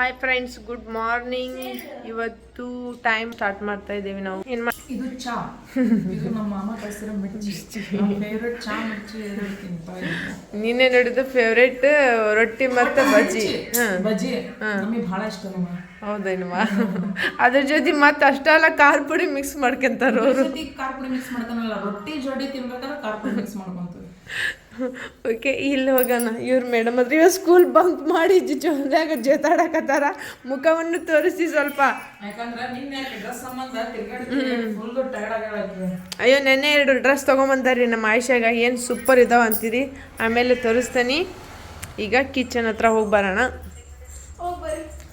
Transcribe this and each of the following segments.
Hi friends good morning ಇವತ್ತು time start ಮಾಡ್ತಾ ಇದ್ದೀವಿ ನಾವು. ಏನು ಮಾ ಇದು ಚಾ. ಇದು ನಮ್ಮ ಮಾಮ ಕಳಿಸಿರೋ ಮಿರ್ಚಿ. ಫೇವ್ರೆಟ್ ಚಾ ಮಿರ್ಚಿ ಹೇಳ್ತೀನಿ ನಿನ್ನೆ ನೋಡಿದ ಫೇವ್ರೇಟ್ ರೊಟ್ಟಿ ಮತ್ತು ಬಜ್ಜಿ. ಬಜ್ಜಿ. ನಮಗೆ ಬಹಳ ಇಷ್ಟ ನಮ್ಮ. ಹೌದೇನವಾ? ಅದ್ರ ಜೊತೆ ಮತ್ತೆ ಅಷ್ಟೆಲ್ಲ ಖಾರ ಪುಡಿ ಮಿಕ್ಸ್ ಮಾಡ್ಕೊಂತಾರ ಅವರು. ಖಾರ ಪುಡಿ ಮಿಕ್ಸ್ ಮಾಡ್ತಾನಲ್ಲ ರೊಟ್ಟಿ ಜೋಡಿ ತಿನ್ಬೇಕಾದ್ರೆ ಖಾರ ಪುಡಿ ಮಿಕ್ಸ್ ಮಾಡ್ಕೊಂತೀವಿ ಓಕೆ ಇಲ್ಲಿ ಹೋಗೋಣ. ಇವ್ರು ಮೇಡಮ್ ಅದ್ರ ಇವಾಗ ಸ್ಕೂಲ್ ಬಂಕ್ ಮಾಡಿ ಜೊತೆಯಾಗ ಜೊತಾಡಕತ್ತಾರ. ಮುಖವನ್ನು ತೋರಿಸಿ ಸ್ವಲ್ಪ. ಅಯ್ಯೋ ನೆನ್ನೆ ಎರಡು ಡ್ರೆಸ್ ತೊಗೊಂಬಂದಾರಿ ನಮ್ಮ ಆಯ್ಷಾಗ ಏನು ಸೂಪರ್ ಇದಾವ ಅಂತೀರಿ? ಆಮೇಲೆ ತೋರಿಸ್ತೀನಿ. ಈಗ ಕಿಚನ್ ಹತ್ರ ಹೋಗಿ ಬರೋಣ.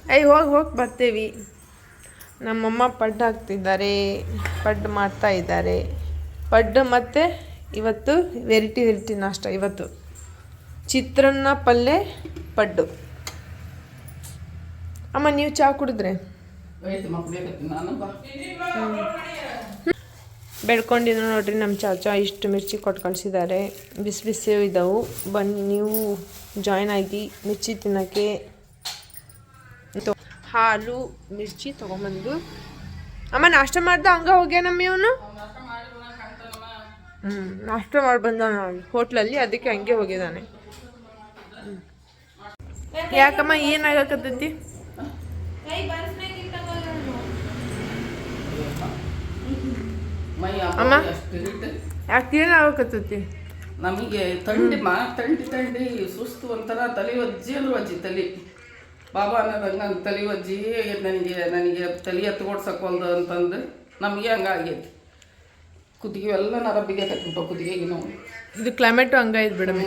ಅಯ್ಯ ಹೋಗಿ ಹೋಗಿ ಬರ್ತೀವಿ. ನಮ್ಮಮ್ಮ ಪಡ್ಡು ಹಾಕ್ತಿದ್ದಾರೆ. ಪಡ್ಡು ಮಾಡ್ತಾ ಇದ್ದಾರೆ. ಪಡ್ಡು ಮತ್ತು ಇವತ್ತು ವೆರೈಟಿ ವೆರೈಟಿ ನಾಷ್ಟ ಇವತ್ತು. ಚಿತ್ರಾನ್ನ ಪಲ್ಯ ಪಡ್ಡು. ಅಮ್ಮ ನೀವು ಚಹಾ ಕುಡಿದ್ರೆ? ಬೆಳ್ಕೊಂಡಿದ್ರು ನೋಡ್ರಿ ನಮ್ಮ ಚಾಚಾ ಇಷ್ಟು ಮಿರ್ಚಿ ಕೊಟ್ಟು ಕಳಿಸಿದ್ದಾರೆ ಬಿಸಿ ಬಿಸಿ ಇದ್ದಾವು ಬನ್ನಿ ನೀವು ಜಾಯ್ನ್ ಆಗಿ ಮಿರ್ಚಿ ತಿನ್ನೋಕ್ಕೆ. ಹಾಲು ಮಿರ್ಚಿ ತೊಗೊಂಬಂದು. ಅಮ್ಮ ನಾಷ್ಟ ಮಾಡ್ದ ಹಂಗ ಹೋಗ್ಯಾನಮ್ಮ ಇವನು? ಹ್ಞೂ ನಾಷ್ಟ ಮಾಡಿ ಬಂದ ಹೋಟ್ಲಲ್ಲಿ ಅದಕ್ಕೆ ಹಂಗೆ ಹೋಗಿದ್ದಾನೆ. ಯಾಕಮ್ಮ ಏನಾಗಕತ್ತೈತಿ ಅಮ್ಮ? ಯಾಕೆ ಏನಾಗಕತ್ತೈತಿ ನಮಗೆ ತಂಡಿ ಮಾ, ತಂಡಿ ತಂಡಿ, ಸುಸ್ತು ಒಂಥರ ತಲೆ ಒಜ್ಜಿ ಅಂದ್ರೆ ಒಜ್ಜಿ ತಲೆ ಬಾಬಾ ಅನ್ನೋದಂಗೆ ನನ್ನ ತಲೆ ಒಜ್ಜಿ ನನಗೆ ನನಗೆ ತಲೆ ಎತ್ಕೊಡ್ಸಕ್ಕೊಲ್ದು ಅಂತಂದು ನಮಗೆ ಹಂಗಾಗೈತಿ ಕುತ್ತಿಗೆ ಎಲ್ಲ ನರ ಕುತ್ತಿಗೆಗೆ ನಾವು ಇದು ಕ್ಲೈಮೇಟು ಹಂಗಾಯ್ತು ಬಿಡಮ್ಮ.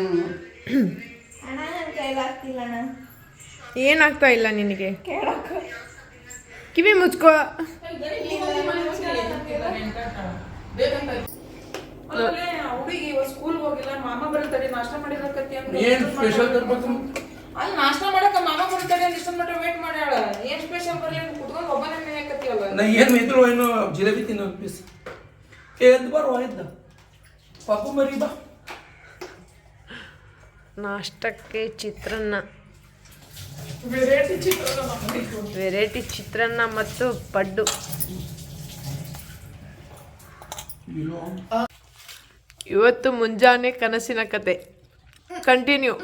ಏನಾಗ್ತಾ ಇಲ್ಲ ನಿನಗೆ ಕಿವಿ ಮುಚ್ಕೋ ಹುಡುಗಿ ಸ್ಕೂಲ್ಗೆ ಹೋಗಿಲ್ಲ ಮಾಮ ಬರೀತಾರೆ ನಾಷ್ಟ ಮಾಡಿರಕತ್ತಿ ಅಂತ ಏನ್ ಸ್ಪೆಷಲ್ ತರ್ಬೇಕು? ಅಲ್ಲಿ ನಾಷ್ಟ ಮಾಡಕ ಮಾಮ ಬರ್ತಾರೆ ಅಂತ ಇಷ್ಟೊಂದು ಮಟ್ಟ ವೇಟ್ ಮಾಡ್ಯಾಳ. ಏನ್ ಸ್ಪೆಷಲ್ ಬರ್ಲಿ ಕುತ್ಕೊಂಡು ಒಬ್ಬನೇ ಮೇಯಕತ್ತೀವಲ್ಲ ನಾ ಏನು ಇದ್ರು ಏನು ಜಿಲೇಬಿ ತಿನ್ನೋ ಪೀಸ್ ಎದ್ದು ಬರೋ ಇದ್ದ ಪಾಪು ಮರಿ ಬಾ. ನಾಷ್ಟಕ್ಕೆ ಚಿತ್ರಾನ್ನ. ವೆರೈಟಿ ಚಿತ್ರಾನ್ನ ಮಾಡಿದ್ದು ವೆರೈಟಿ ಚಿತ್ರಾನ್ನ ಮತ್ತು ಪಡ್ಡು. ಇವತ್ತು ಮುಂಜಾನೆ ಕನಸಿನ ಕತೆ. ಕಂಟಿನ್ಯೂ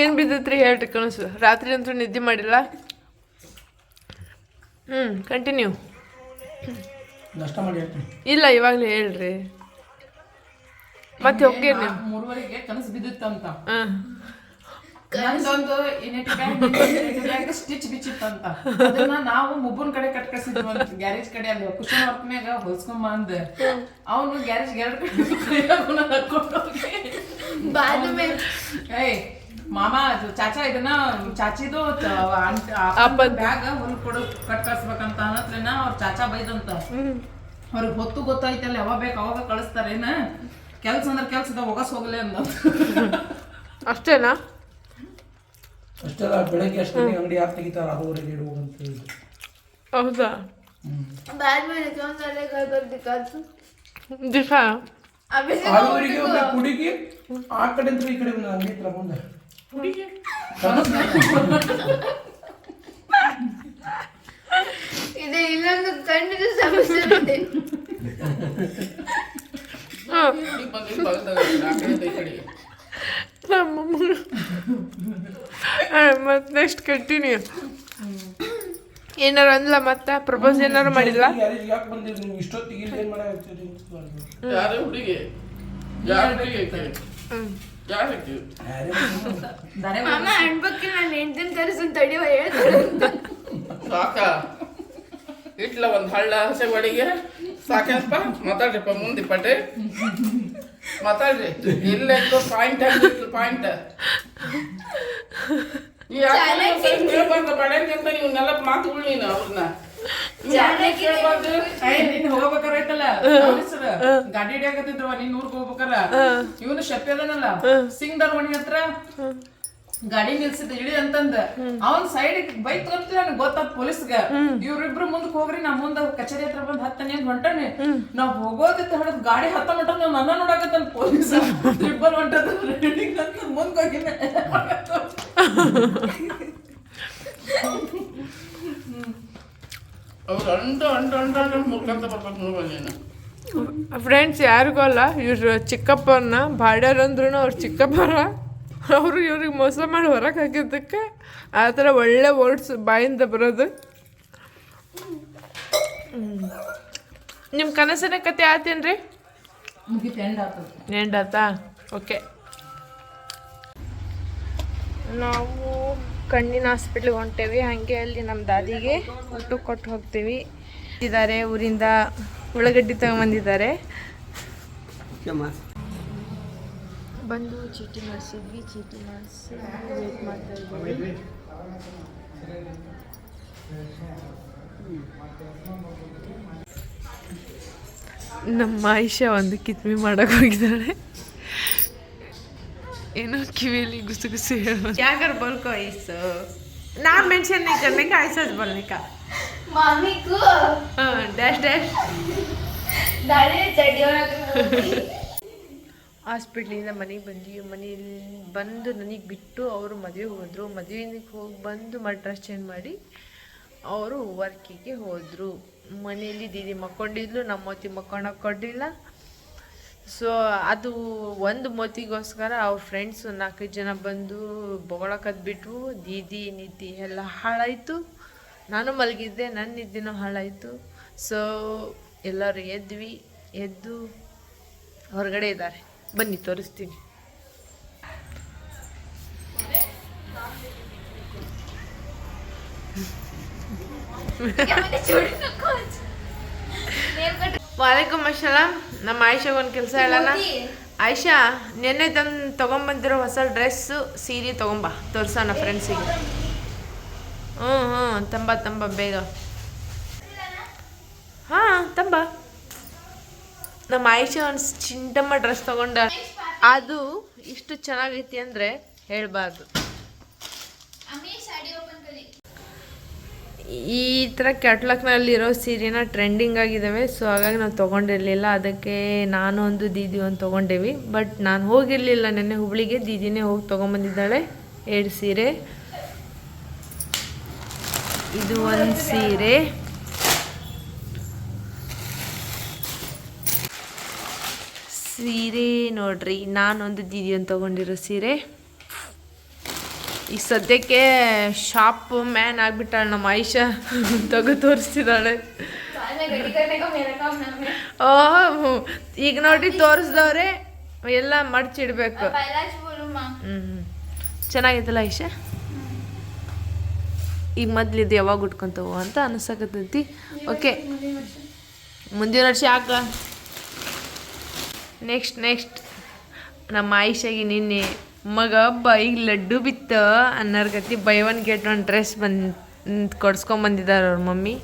ಏನು ಬಿದ್ದತ್ರಿ ಹೇಳ್ರಿ ಕನಸು? ರಾತ್ರಿ ಅಂತೂ ನಿದ್ದೆ ಮಾಡಿಲ್ಲ? ಹ್ಞೂ ಕಂಟಿನ್ಯೂ ನಾಷ್ಟ ಮಾಡಿ ಹೇಳ್ತೀನಿ. ಇಲ್ಲ ಇವಾಗಲೇ ಹೇಳ್ರಿ. ಮತ್ತೆ ಹೋಗಿ ನೀವು ಮೂರುವರೆಗೆ ಕನಸು ಬಿದ್ದಿತ್ತಂತ. ನಂದೊಂದು ಸ್ಟಿಚ್ ಬಿಚ್ಚಿತ್ತಂತ. ಅದನ್ನ ನಾವು ಮುಬ್ಬನ್ ಕಡೆ ಕಟ್ಕಸಿದ್ವಿ ಅಂತ ಗ್ಯಾರೇಜ್ ಕಡೆ ಅಲ್ಲಿ ಕುಶನ್ ವರ್ಕ್ನ್ಯಾಗ ಹೊಲ್ಸ್ಕೊಂಬ ಅಂದ. ಅವನು ಗ್ಯಾರೇಜ್ ಎರಡು ಕಡೆ ಹಾಕೊಂಡು ಏಯ್ ಮಾಮ ಅದು ಚಾಚಾ ಇದನ್ನ ಚಾಚಿದು. ಬ್ಯಾಗ್ ಹೊಲ್ ಕೊಡು ಕಟ್ ಕಳ್ಸ್ಬೇಕಂತ ಅನ್ನತ್ಲೇನ ಅವ್ರ ಚಾಚಾ ಬೈದಂತ. ಅವ್ರಿಗೆ ಹೊತ್ತು ಗೊತ್ತಾಯ್ತಲ್ಲ ಯಾವಾಗ ಬೇಕು ಅವಾಗ ಕಳಿಸ್ತಾರೇನ ಕೆಲ್ಸ ಅಂದ್ರೆ ಕೆಲ್ಸದ ಹೋಗಸ್ ಹೋಗ್ಲಿ ಅಂದ. ಅಷ್ಟೇನಾ? ಅಷ್ಟೆಲ್ಲ ಬೆಳಗ್ಗೆ ಅಷ್ಟೇ ಅಂಗಡಿ ಯಾರು ತೆಗಿತಾರ ಆರೂವರೆಗೆ ಇಡುವ ಅಂತ ಹೇಳಿದ್ರು ಹೌದಾ? ದಿವಸ ಆರೂವರೆಗೆ ಒಬ್ಬ ಹುಡುಗಿ ಆ ಕಡೆ ಈ ಕಡೆ ಹತ್ರ ಬಂದ. ಇದೆ ಇಲ್ಲೊಂದು ಕಣ್ಣಿನ ಸಮಸ್ಯೆ ಇದೆ ಮತ್ತೆ ನೆಕ್ಸ್ಟ್ ಕಂಟಿನ್ಯೂ ಏನಾರು ಅಂದ್ಲ ಮತ್ತೆ ಪ್ರಪೋಸ್ ಏನಾರು ಮಾಡಿಲ್ಲ ಗ್ಯಾರೇಜ್ ಯಾಕೆ ಬಂದಿರಿ ನೀವು ಇಷ್ಟೊತ್ತಿಗೆ ಯಾರೇ ಹುಡುಗಿ? ಯಾರ ಹುಡುಗಿ? ಮಾಮ ನಾನು ಹೆಂಡತಿನ ಕರೆಸು ತಡಿಯೋ ಹೇಳ್ತಾರೆ ಸಾಕ? ಇಟ್ಲ ಒಂದು ಹಳ್ಳ ಹಸೆ ಬಡಿಗೆ ಸಾಕೇನಪ್ಪ? ಮಾತಾಡ್ರಿಪ್ಪ ಮುಂದೆ ಮಾತಾಡ್ರಿ. ಇಲ್ಲ ಪಾಯಿಂಟ್ ಆಗಿತ್ತು ಪಾಯಿಂಟ್. ನೆಲಪ್ ಮಾತುಗಳು ನೀನು ಅವ್ರನ್ನ. ನೀನ್ ಹೋಗ್ಬೇಕಾರ ಐತಲ್ಲ ಪೊಲೀಸರು. ಗಾಡಿ ಹಿಡಿಯಾಕತ್ತಿದ್ರು ನೀನ್ ಊರ್ಗ್ ಹೋಗ್ಬೇಕಾರ? ಇವನು ಶೆಪ್ಪಿ ಅದನಲ್ಲ ಸಿಂಗ್ ಮಣಿ ಹತ್ರ? ಗಾಡಿ ನಿಲ್ಸಿದ್ ಇಳಿ ಅಂತಂದ. ಅವನ್ ಸೈಡ್ ಬೈಕ್ ತಗೊಂತ ನನ್ಗೆ ಗೊತ್ತಾತ್ ಪೊಲೀಸ್ಗ? ಇವ್ರಿಬ್ರು ಮುಂದಕ್ ಹೋಗ್ರಿ ನಾ ಮುಂದ ಕಚೇರಿ ಹತ್ರ ಬಂದ್ ಹತ್ತನಿ ಅಂತ ಹೊಂಟಾನೆ. ನಾವ್ ಹೋಗೋದಿತ್ತ ಹೇಳದ್ ಗಾಡಿ ಹತ್ತ ಮಟ್ಟ ನಾವ್ ನನ್ನ ನೋಡಕತ್ತ ಪೊಲೀಸ್. ಟ್ರಿಬ್ಬಲ್ ಹೊಂಟದ ಮುಂದ್ ಹೋಗಿನ ಅವ್ರು ಬರ್ಬೇಕು ನೋಡ್ಬೋದು ನೀನು ಫ್ರೆಂಡ್ಸ್ ಯಾರಿಗೂ ಅಲ್ಲ ಇವ್ರು ಚಿಕ್ಕಪ್ಪನ ಬಾಡ್ಯಾರ ಅಂದ್ರೂ ಅವ್ರು ಚಿಕ್ಕಪ್ಪರ. ಅವರು ಇವ್ರಿಗೆ ಮೋಸ ಮಾಡಿ ಹೊರಗೆ ಹಾಕಿದ್ದಕ್ಕೆ ಆ ಥರ ಒಳ್ಳೆ ವರ್ಡ್ಸ್ ಬಾಯಿಂದ ಬರೋದು. ನಿಮ್ಮ ಕನಸಿನ ಕತೆ ಆತೇನ್ರಿ? ಎಂಡ್ ಆತಾ? ಓಕೆ ನಾವು ಕಣ್ಣಿನ ಹಾಸ್ಪಿಟ್ಲಿಗೆ ಹೊಂಟೇವಿ. ಹಾಗೆ ಅಲ್ಲಿ ನಮ್ಮ ದಾದಿಗೆ ಊಟಕ್ಕೆ ಕೊಟ್ಟು ಹೋಗ್ತೀವಿ. ಇದ್ದಾರೆ, ಊರಿಂದ ಉಳ್ಳಾಗಡ್ಡಿ ತಗೊಂಬಂದಿದ್ದಾರೆ. ಬಂದು ಚೀಟಿ ಮಾಡಿಸಿದ್ವಿ, ಚೀಟಿ ಮಾಡಿಸಿ ವೇಟ್ ಮಾಡ್ತಾ ಇದ್ದೀವಿ. ನಮ್ಮ ಆಯಿಷಾ ಒಂದು ಕಿತ್ಮಿ ಮಾಡೋಕೆ ಹೋಗಿದ್ದಾಳೆ ಏನೋ ಕಿವಿಯಲ್ಲಿ ಗುಸು ಗುಸು ಹೇಳೋ ಯಾಕಾರ ಬಲ್ಕೋ ಐಸು ನಾ ಮೆನ್ಷನ್ ನೀ ಕರ್ನಿಕ ಐಸಸ್ ಬಲ್ನಿಕ. ಮಾಮಿ ಕು. ಡ್ಯಾಶ್ ಡ್ಯಾಶ್ ದಾಡೆ ಹಾಸ್ಪಿಟ್ಲಿಂದ ಮನೆಗೆ ಬಂದೀವಿ. ಮನೆಯಲ್ಲಿ ಬಂದು ನನಗೆ ಬಿಟ್ಟು ಅವರು ಮದುವೆಗೆ ಹೋದರು. ಮದುವೆನಿಗೆ ಹೋಗಿ ಬಂದು ಮಾಡಿ ಚೇಂಜ್ ಮಾಡಿ ಅವರು ವರ್ಕಿಗೆ ಹೋದರು. ಮನೆಯಲ್ಲಿ ದೀದಿ ಮಕ್ಕೊಂಡಿದ್ಲು ನಮ್ಮೊತ್ತಿ ಮಕ್ಕೊಂಡೋಗಿ ಕೊಡಲಿಲ್ಲ. ಸೊ ಅದು ಒಂದು ಮೋತಿಗೋಸ್ಕರ ಅವ್ರ ಫ್ರೆಂಡ್ಸ್ ನಾಲ್ಕೈದು ಜನ ಬಂದು ಬಿಟ್ಟು ದೀದಿ ನಿದ್ದಿ ಎಲ್ಲ ಹಾಳಾಯಿತು. ನಾನು ಮಲಗಿದ್ದೆ ನನ್ನ ನಿದ್ದೆನೂ ಹಾಳಾಯಿತು. ಸೊ ಎಲ್ಲರೂ ಎದ್ವಿ. ಎದ್ದು ಹೊರಗಡೆ ಇದ್ದಾರೆ. ಬನ್ನಿ ತೋರಿಸ್ತೀನಿ. ವಾಲೇಕುಮ್ ಅಸ್ಸಲಾಮ್ ನಮ್ಮ ಆಯ್ಷಾಗ ಒಂದು ಕೆಲಸ ಹೇಳೋಣ. ಆಯ್ಷಾ ನಿನ್ನೆ ತಂದು ತೊಗೊಂಬಂದಿರೋ ಹೊಸ ಡ್ರೆಸ್ಸು ಸೀರೆ ತೊಗೊಂಬ ತೋರ್ಸೋಣ ಫ್ರೆಂಡ್ಸಿಗೆ ಹ್ಞೂ ಹ್ಞೂ ತಂಬ ತಂಬ ಬೇಗ. ಹಾಂ ತಂಬ. ನಮ್ಮ ಆಯಿಷಾ ಒಂದು ಚಿಂಟಮ್ಮ ಡ್ರೆಸ್ ತೊಗೊಂಡ. ಅದು ಇಷ್ಟು ಚೆನ್ನಾಗೈತಿ ಅಂದರೆ ಹೇಳಬಾರ್ದು. ಈ ಥರ ಕ್ಯಾಟ್ಲಾಕ್ನಲ್ಲಿರೋ ಸೀರೆನ ಟ್ರೆಂಡಿಂಗ್ ಆಗಿದ್ದಾವೆ ಸೊ ಹಾಗಾಗಿ ನಾವು ತೊಗೊಂಡಿರಲಿಲ್ಲ. ಅದಕ್ಕೆ ನಾನು ಒಂದು ದೀದಿ ಒಂದು ತೊಗೊಂಡೇವಿ. ಬಟ್ ನಾನು ಹೋಗಿರಲಿಲ್ಲ ನೆನ್ನೆ ಹುಬ್ಳಿಗೆ, ದೀದಿನೇ ಹೋಗಿ ತೊಗೊಂಬಂದಿದ್ದಾಳೆ. ಎರಡು ಸೀರೆ. ಇದು ಒಂದು ಸೀರೆ. ಸೀರೆ ನೋಡ್ರಿ ನಾನೊಂದು ದೀದಿ ಒಂದು ತೊಗೊಂಡಿರೋ ಸೀರೆ. ಈಗ ಸದ್ಯಕ್ಕೆ ಶಾಪ್ ಮ್ಯಾನ್ ಆಗಿಬಿಟ್ಟಾಳೆ ನಮ್ಮ ಆಯಿಷಾ ತಗೋ ತೋರಿಸ್ತಿದ್ದಾಳೆ. ಓಹ್ ಈಗ ನೋಡಿ ತೋರಿಸ್ದವ್ರೆ ಎಲ್ಲ ಮಡ್ಚಿಡ್ಬೇಕು. ಹ್ಞೂ ಚೆನ್ನಾಗಿತ್ತಲ್ಲ ಆಯಿಷಾ ಈಗ ಇದು ಯಾವಾಗ ಉಟ್ಕೊಂತವು ಅಂತ ಅನಿಸಕತ್ತೈತಿ. ಓಕೆ ಮುಂದಿನ ವರ್ಷ ಯಾಕ? ನೆಕ್ಸ್ಟ್ ನೆಕ್ಸ್ಟ್ ನಮ್ಮ ಆಯಿಷಾಗಿ ನಿನ್ನೆ ಮಗ ಬೈ ಈಗ ಲಡ್ಡು ಬಿತ್ತ ಅನ್ನರ್ಗತಿ buy one get one dress ಬಂದು ಕೊಡ್ಸ್ಕೊಂಬಂದಿದ್ದಾರೆ ಅವ್ರ ಮಮ್ಮಿ.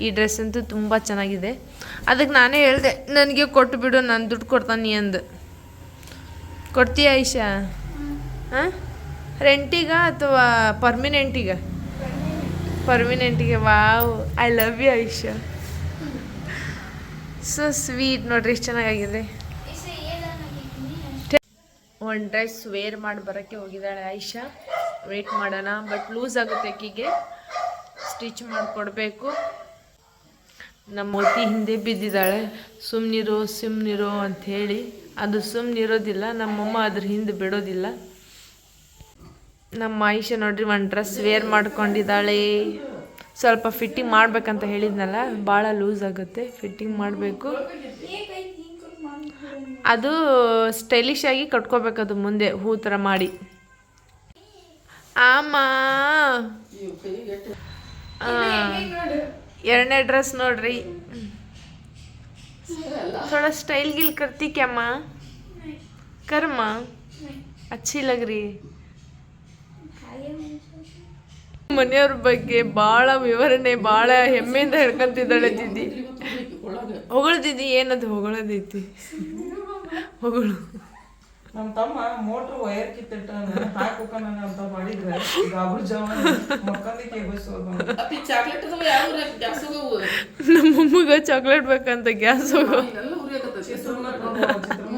ಈ ಡ್ರೆಸ್ ಅಂತೂ ತುಂಬ ಚೆನ್ನಾಗಿದೆ. ಅದಕ್ಕೆ ನಾನೇ ಹೇಳಿದೆ, ನನಗೆ ಕೊಟ್ಟು ಬಿಡು, ನಾನು ದುಡ್ಡು ಕೊಡ್ತಾನೆ ಅಂದು. ಕೊಡ್ತೀಯ ಐಶಾ? ಹಾಂ? ರೆಂಟಿಗ ಅಥವಾ ಪರ್ಮಿನೆಂಟಿಗ? ಪರ್ಮಿನೆಂಟಿಗೆ, wow, I love you Aisha. So sweet ನೋಡ್ರಿ ಎಷ್ಟು ಚೆನ್ನಾಗಿದೆ ಒನ್ ಡ್ರೆಸ್ ವೇರ್ ಮಾಡಿ ಬರೋಕ್ಕೆ ಹೋಗಿದ್ದಾಳೆ ಆಯಿಷಾ. ವೆಯ್ಟ್ ಮಾಡೋಣ ಬಟ್ ಲೂಸ್ ಆಗುತ್ತೆ ಅಕ್ಕಿಗೆ. ಸ್ಟಿಚ್ ಮಾಡಿಕೊಡ್ಬೇಕು. ನಮ್ಮ ಮೋತಿ ಹಿಂದೆ ಬಿದ್ದಿದ್ದಾಳೆ. ಸುಮ್ಮನಿರು ಸುಮ್ಮನಿರು ಅಂಥೇಳಿ ಅದು ಸುಮ್ಮನಿರೋದಿಲ್ಲ ನಮ್ಮಮ್ಮ ಅದ್ರ ಹಿಂದೆ ಬಿಡೋದಿಲ್ಲ. ನಮ್ಮ ಆಯಿಷ ನೋಡ್ರಿ ಒನ್ ಡ್ರೆಸ್ ವೇರ್ ಮಾಡ್ಕೊಂಡಿದ್ದಾಳೆ. ಸ್ವಲ್ಪ ಫಿಟ್ಟಿಂಗ್ ಮಾಡಬೇಕಂತ ಹೇಳಿದ್ನಲ್ಲ, ಭಾಳ ಲೂಸ್ ಆಗುತ್ತೆ. ಫಿಟ್ಟಿಂಗ್ ಮಾಡಬೇಕು. ಅದು ಸ್ಟೈಲಿಶ್ ಆಗಿ ಕಟ್ಕೋಬೇಕು ಅದು ಮುಂದೆ, ಹೂ ಥರ ಮಾಡಿ. ಆಮ. ಎರಡನೇ ಡ್ರೆಸ್ ನೋಡ್ರಿ. ಥೋಡ ಸ್ಟೈಲ್ ಗಿಲ್ ಕರ್ತಿಕ್ಯಮ್ಮ ಕರ್ಮ? ಅಚ್ಚಿ ಲಗ್ರಿ. ಮನೆಯವ್ರ ಬಗ್ಗೆ ಭಾಳ ವಿವರಣೆ ಭಾಳ ಹೆಮ್ಮೆಯಿಂದ ಹೇಳ್ಕೊಂತಿದ್ದಾಳೆ ದಿದಿ ಒಳಗೆ ಹೊಗಳದಿದ್ದಿ ಏನದು ಹೊಗಳದೈತಿ? ಹೊಗಳು. ನಮ್ಮ ತಮ್ಮ ಮೋಟ್ರ್ ವೈರ್ ಕಿತ್ತಿಟ್ಟ ಹಾಕೋಕನ ಅಂತ ಮಾಡಿದ್ರೆ ಗಾಬರ್ ಜವಾನ್ ಮಕ್ಕಂದಿಕ್ಕೆ ಅಪ್ಪಿ ಚಾಕ್ಲೇಟ್ ಅದಾವ ಯಾವ ಗ್ಯಾಸ್ ಹೋಗವು. ನಮ್ಮಮ್ಮಗ ಚಾಕ್ಲೇಟ್ ಬೇಕಂತ ಗ್ಯಾಸ್ ಹೋಗೋ ಎಲ್ಲ ಮಾಡ್ಸ್ಕೊಂಡು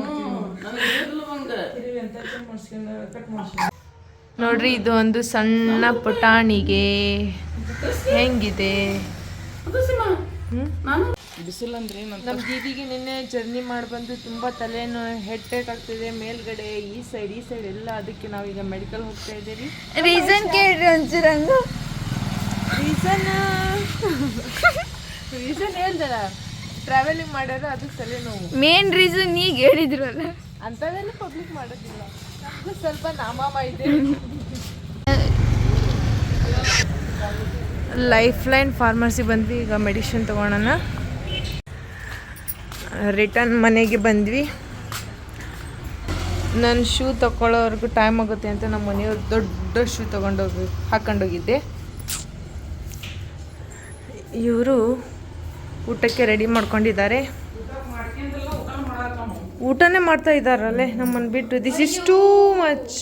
ನೋಡ್ರಿ ಇದು ಒಂದು ಸಣ್ಣ ಪುಟಾಣಿಗೆ. ಹೆಂಗಿದೆ? ಹ್ಮ್? ನಾನು ಬಿಸಿಲಂದ್ರೆ ಅಂದ್ರೆ ನಮ್ಮ ದೀದಿಗೆ ನಿನ್ನೆ ಜರ್ನಿ ಮಾಡಿ ಬಂದು ತುಂಬ ತಲೆನೋ ಹೆಡ್ ಟೇಕ್ ಆಗ್ತಿದೆ. ಮೇಲ್ಗಡೆ ಈ ಸೈಡ್ ಈ ಸೈಡ್ ಎಲ್ಲ ಅದಕ್ಕೆ ನಾವೀಗ ಮೆಡಿಕಲ್ ಹೋಗ್ತಾ ಇದ್ದೀವಿ ರೀಸನ್ ಕೇಳ್ರಿ ಅಂಜಿರಂಗ. ರೀಸನ್ ರೀಸನ್ ಹೇಳ್ದಲ್ಲ ಟ್ರಾವೆಲಿಂಗ್ ಮಾಡೋದು ಅದು ತಲೆನೋವು. ಮೇನ್ ರೀಸನ್ ಈಗ ಹೇಳಿದ್ರಲ್ಲ. ಅಂಥದ್ದೆಲ್ಲ ಪಬ್ಲಿಕ್ ಮಾಡೋದಿಲ್ಲ. ನಮಗೂ ಸ್ವಲ್ಪ ನಾಮಾಮ ಇದೆ. ಲೈಫ್ ಲೈನ್ ಫಾರ್ಮಸಿ ಬಂದ್ವಿ ಈಗ ಮೆಡಿಷನ್ ತೊಗೊಳೋಣ. ರಿಟರ್ನ್ ಮನೆಗೆ ಬಂದ್ವಿ. ನನ್ನ ಶೂ ತಗೊಳ್ಳೋವರೆಗೂ ಟೈಮ್ ಆಗುತ್ತೆ ಅಂತ ನಮ್ಮ ಮನೆಯವ್ರು ದೊಡ್ಡ ಶೂ ತೊಗೊಂಡೋಗಿ ಹಾಕೊಂಡೋಗಿದ್ದೆ. ಇವರು ಊಟಕ್ಕೆ ರೆಡಿ ಮಾಡ್ಕೊಂಡಿದ್ದಾರೆ. ಊಟನೇ ಮಾಡ್ತಾ ಇದ್ದಾರಲ್ಲೇ ನಮ್ಮನ್ನು ಬಿಟ್ಟು. ದಿಸ್ ಇಸ್ ಟೂ ಮಚ್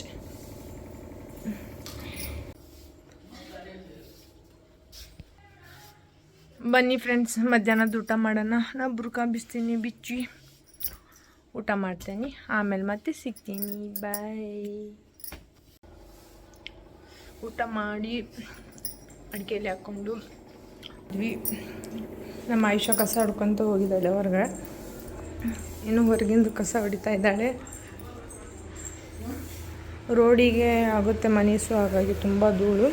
ಬನ್ನಿ ಫ್ರೆಂಡ್ಸ್ ಮಧ್ಯಾಹ್ನದ ಊಟ ಮಾಡೋಣ. ನಾ ಬುರ್ಕ ಬಿಸ್ತೀನಿ, ಬಿಚ್ಚಿ ಊಟ ಮಾಡ್ತೀನಿ. ಆಮೇಲೆ ಮತ್ತೆ ಸಿಗ್ತೀನಿ. ಬಾಯ್ ಊಟ ಮಾಡಿ ಅಡುಗೆಯಲ್ಲಿ ಹಾಕ್ಕೊಂಡು ಇದ್ವಿ ನಮ್ಮ ಆಯುಷ ಕಸ ಹೊಡ್ಕೊತ ಹೋಗಿದ್ದಾಳೆ ಹೊರಗಡೆ. ಇನ್ನು ಹೊರಗಿಂದ ಕಸ ಹೊಡಿತಾ ಇದ್ದಾಳೆ. ರೋಡಿಗೆ ಆಗುತ್ತೆ ಮನೆ ಸೊ ಹಾಗಾಗಿ ತುಂಬ ಧೂಳು.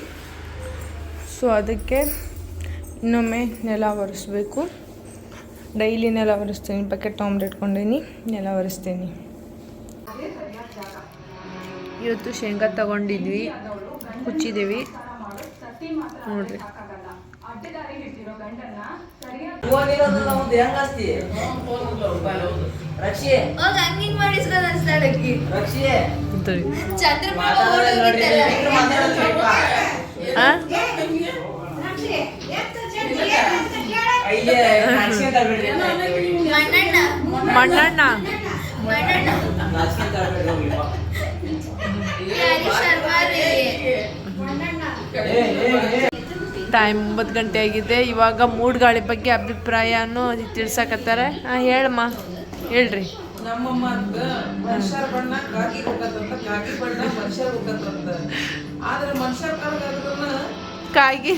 ಸೊ ಅದಕ್ಕೆ ಇನ್ನೊಮ್ಮೆ ನೆಲ ಒರೆಸ್ಬೇಕು. ಡೈಲಿ ನೆಲ ಒರೆಸ್ತೀನಿ ಬಕೆಟ್ ತೊಗೊಂಡು ಇಟ್ಕೊಂಡೀನಿ ನೆಲ ಒರೆಸ್ತೀನಿ. ಇವತ್ತು ಶೇಂಗಾ ತಗೊಂಡಿದ್ವಿ ಕುಚ್ಚಿದ್ದೀವಿ ನೋಡ್ರಿ. ಹೋಗಿ ಹಂಗಿಂಗ್ ಮಾಡಿಸ್ಕೊಂಡು ಅನ್ಸ್ತಾಳಕ್ಕಿ ಚಂದ್ರಪ್ರಭ ಆ? ಮಣ್ಣಣ್ಣ. ಮಣ್ಣಣ್ಣ. ಮಣ್ಣಣ್ಣ. ಯಾರಿ ಶರ್ಮಾ ರೀ ಟೈಮ್ ಒಂಬತ್ತು ಗಂಟೆ ಆಗಿದೆ. ಇವಾಗ ಮೂಡ್ ಗಾಳಿ ಬಗ್ಗೆ ಅಭಿಪ್ರಾಯನೂ ತಿಳ್ಸಕತ್ತಾರೆ. ಹಾಂ ಹೇಳಮ್ಮ. ಹೇಳ್ರಿ. ನಮ್ಮಮ್ಮ ಅಂತ ಮನುಷ್ಯರ ಬಣ್ಣ ಕಾಕಿ ಹೋಗತ್ತಂತ ಕಾಕಿ ಬಣ್ಣ ಮನುಷ್ಯರ್ ಹೋಗತ್ತಂತ. ಆದ್ರೆ ಮನುಷ್ಯರ ಕಳ್ಗಾದ್ರೂ ಕಾಗಿ.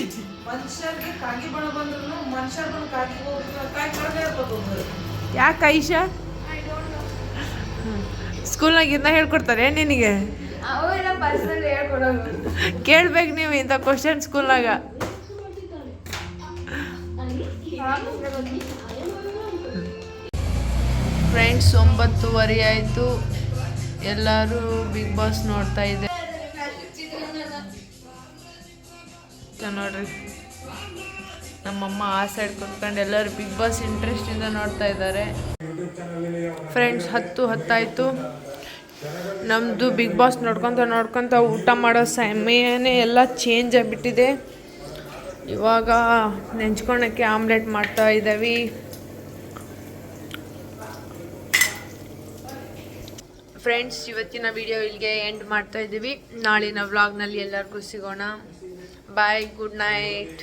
ಮನುಷ್ಯರಿಗೆ ಕಾಗಿ ಬಣ ಬಂದ್ರು ಮನುಷ್ಯರ ಹೋಗಿದ್ರೆ ಕಾಯಿ ಇರ್ತದ ಯಾಕೆ ಐಶಾ ಸ್ಕೂಲ್ನಾಗ ಇದನ್ನ ಹೇಳ್ಕೊಡ್ತಾರೆ ನಿನಗೆ? ಕೇಳ್ಬೇಕು ನೀವು ಇಂಥ ಕ್ವಶನ್ ಸ್ಕೂಲ್ನಾಗ. ಫ್ರೆಂಡ್ಸ್ ಒಂಬತ್ತುವರೆ ಆಯಿತು. ಎಲ್ಲರೂ ಬಿಗ್ ಬಾಸ್ ನೋಡ್ತಾ ಇದ್ದಾರೆ ನೋಡ್ರಿ. ನಮ್ಮಮ್ಮ ಆ ಸೈಡ್ ಕುತ್ಕೊಂಡು ಎಲ್ಲರೂ ಬಿಗ್ ಬಾಸ್ ಇಂಟ್ರೆಸ್ಟಿಂದ ನೋಡ್ತಾ ಇದ್ದಾರೆ. ಫ್ರೆಂಡ್ಸ್ ಹತ್ತು ಹತ್ತಾಯಿತು. ನಮ್ಮದು ಬಿಗ್ ಬಾಸ್ ನೋಡ್ಕೊತ ನೋಡ್ಕೊತ ಊಟ ಮಾಡೋ ಸಮಯನೇ ಎಲ್ಲ ಚೇಂಜ್ ಆಗಿಬಿಟ್ಟಿದೆ. ಇವಾಗ ನೆಂಚ್ಕೊಳಕ್ಕೆ ಆಮ್ಲೆಟ್ ಮಾಡ್ತಾ ಇದ್ದೀವಿ. ಫ್ರೆಂಡ್ಸ್ ಇವತ್ತಿನ ವಿಡಿಯೋ ಇಲ್ಲಿಗೆ ಎಂಡ್ ಮಾಡ್ತಾ ಇದ್ದೀವಿ. ನಾಳಿನ ವ್ಲಾಗ್ನಲ್ಲಿ ಎಲ್ಲರಿಗೂ ಸಿಗೋಣ. Bye good night